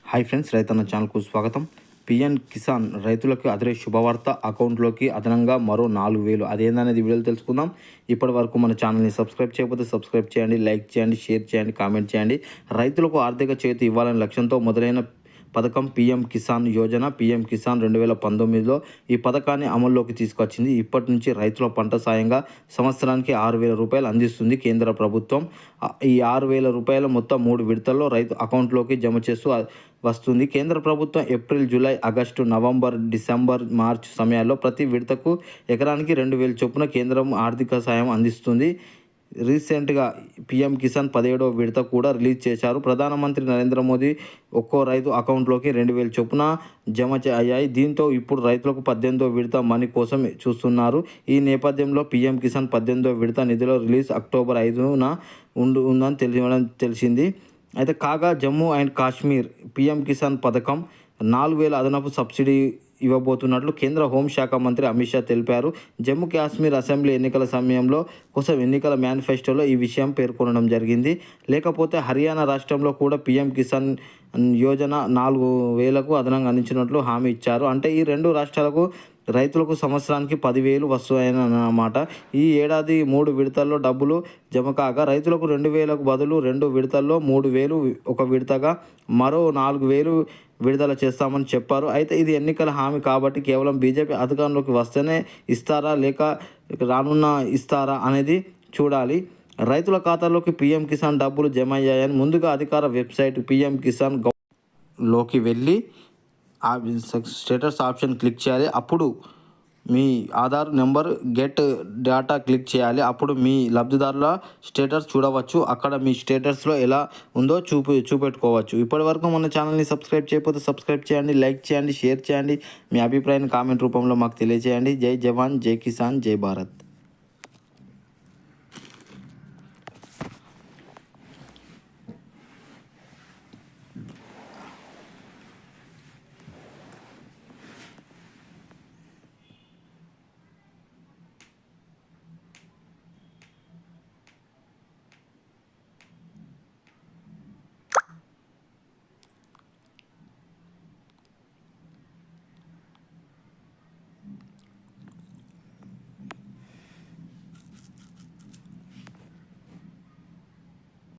Hi friends రైతన్న ఛానల్కు స్వాగతం. పిఎన్ కిసాన్ రైతులకు అదే శుభవార్త. అకౌంట్లోకి అదనంగా మరో నాలుగు వేలు. అదేందనేది వీడియోలు తెలుసుకుందాం. ఇప్పటి వరకు మన ఛానల్ని సబ్స్క్రైబ్ చేయకపోతే సబ్స్క్రైబ్ చేయండి లైక్ చేయండి షేర్ చేయండి కామెంట్ చేయండి. రైతులకు ఆర్థిక చేతి ఇవ్వాలనే లక్ష్యంతో మొదలైన పథకం పీఎం కిసాన్ యోజన పీఎం కిసాన్ రెండు వేల పంతొమ్మిదిలో ఈ పథకాన్ని అమల్లోకి తీసుకొచ్చింది. ఇప్పటి నుంచి రైతుల పంట సాయంగా సంవత్సరానికి ఆరు వేల రూపాయలు అందిస్తుంది కేంద్ర ప్రభుత్వం. ఈ ఆరు వేల రూపాయలు మొత్తం మూడు విడతల్లో రైతు అకౌంట్లోకి జమ చేస్తూ వస్తుంది. కేంద్ర ప్రభుత్వం April July August November December March సమయాల్లో ప్రతి విడతకు ఎకరానికి రెండు వేల చొప్పున కేంద్రం ఆర్థిక సాయం అందిస్తుంది. రీసెంట్గా పీఎం కిసాన్ పదిహేడవ విడత కూడా రిలీజ్ చేశారు. ప్రధానమంత్రి నరేంద్ర మోదీ ఒక్కో రైతు అకౌంట్లోకి రెండు వేల చొప్పున జమ అయ్యాయి. దీంతో ఇప్పుడు రైతులకు పద్దెనిమిదో విడత మనీ కోసం చూస్తున్నారు. ఈ నేపథ్యంలో పీఎం కిసాన్ పద్దెనిమిదో విడత నిధుల రిలీజ్ అక్టోబర్ ఐదున ఉండు ఉందని తెలియడం తెలిసింది. అయితే కాగా జమ్మూ అండ్ కాశ్మీర్ పీఎం కిసాన్ పథకం నాలుగు వేల అదనపు సబ్సిడీ ఇవ్వబోతున్నట్లు కేంద్ర హోంశాఖ మంత్రి అమిత్ షా తెలిపారు. జమ్మూ కాశ్మీర్ అసెంబ్లీ ఎన్నికల సమయంలో కోసం ఎన్నికల మేనిఫెస్టోలో ఈ విషయం పేర్కొనడం జరిగింది. లేకపోతే హర్యానా రాష్ట్రంలో కూడా పీఎం కిసాన్ యోజన నాలుగు వేలకు అదనంగా అందించినట్లు హామీ ఇచ్చారు. అంటే ఈ రెండు రాష్ట్రాలకు రైతులకు సంవత్సరానికి పదివేలు వస్తాయన్నమాట ఈ ఏడాది మూడు విడతల్లో డబ్బులు జమ కాగా రైతులకు రెండు వేలకు బదులు రెండు విడతల్లో మూడు వేలు ఒక విడతగా మరో నాలుగు వేలు విడుదల చేస్తామని చెప్పారు. అయితే ఇది ఎన్నికల హామీ కాబట్టి కేవలం బీజేపీ అధికారంలోకి వస్తేనే ఇస్తారా లేక రానున్న ఇస్తారా అనేది చూడాలి. రైతుల ఖాతాలోకి పీఎం కిసాన్ డబ్బులు జమ అయ్యాయని ముందుగా అధికార వెబ్సైట్ పీఎం కిసాన్లోకి వెళ్ళి స్టేటస్ ఆప్షన్ క్లిక్ చేయాలి. అప్పుడు మీ Aadhaar number get data click చేయాలి. అప్పుడు మీ లబ్ధిదారుల స్టేటస్ చూడవచ్చు. అక్కడ మీ స్టేటస్లో ఎలా ఉందో చూపి చూపెట్టుకోవచ్చు. ఇప్పటివరకు మన ఛానల్ని సబ్స్క్రైబ్ చేయకపోతే సబ్స్క్రైబ్ చేయండి లైక్ చేయండి షేర్ చేయండి. మీ అభిప్రాయాన్ని కామెంట్ రూపంలో మాకు తెలియజేయండి. జై జవాన్ జై కిసాన్ జై భారత్.